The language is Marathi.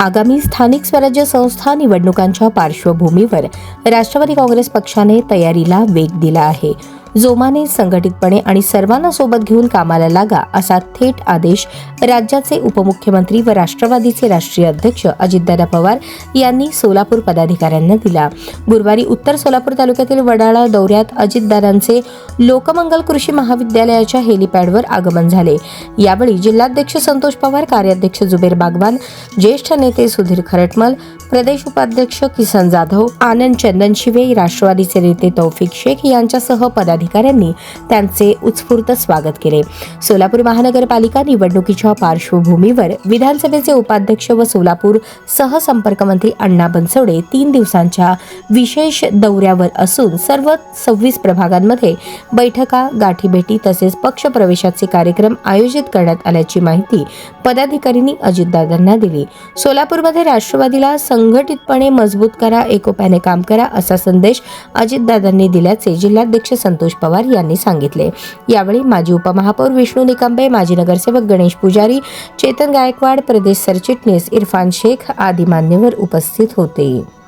आगामी स्थानिक स्वराज्य संस्था निवडणुकांच्या पार्श्वभूमीवर राष्ट्रवादी काँग्रेस पक्षाने तयारीला वेग दिला आहे. जोमाने संघटितपणे आणि सर्वांना सोबत घेऊन कामाला लागा असा थेट आदेश राज्याचे उपमुख्यमंत्री व राष्ट्रवादीचे राष्ट्रीय अध्यक्ष अजितदादा पवार यांनी सोलापूर पदाधिकाऱ्यांना दिला. गुरुवारी उत्तर सोलापूर तालुक्यातील वडाळा दौऱ्यात अजितदादांचे लोकमंगल कृषी महाविद्यालयाच्या हेलिपॅडवर आगमन झाले. यावेळी जिल्हाध्यक्ष संतोष पवार कार्याध्यक्ष जुबेर बागवान ज्येष्ठ नेते सुधीर खरटमल प्रदेश उपाध्यक्ष किसन जाधव आनंद चंदन शिवे राष्ट्रवादीचे नेते तौफिक शेख यांच्यासह अधिकाऱ्यांनी त्यांचे उत्स्फूर्त स्वागत केले. सोलापूर महानगरपालिका निवडणुकीच्या पार्श्वभूमीवर विधानसभेचे उपाध्यक्ष व सोलापूर सहसंपर्क मंत्री अण्णा बनसोडे तीन दिवसांच्या विशेष दौऱ्यावर असून सर्व सव्वीस प्रभागांमध्ये बैठका गाठीभेटी तसेच पक्षप्रवेशाचे कार्यक्रम आयोजित करण्यात आल्याची माहिती पदाधिकाऱ्यांनी अजितदादांना दिली. सोलापूरमध्ये राष्ट्रवादीला संघटितपणे मजबूत करा एकोप्याने काम करा असा संदेश अजितदादांनी दिल्याचे जिल्हाध्यक्ष संतोष पवार यांनी सांगितले. यावेळी माजी उपमहापौर विष्णू निकंबे माजी नगरसेवक गणेश पुजारी चेतन गायकवाड प्रदेश सरचिटणीस इरफान शेख आदी मान्यवर उपस्थित होते.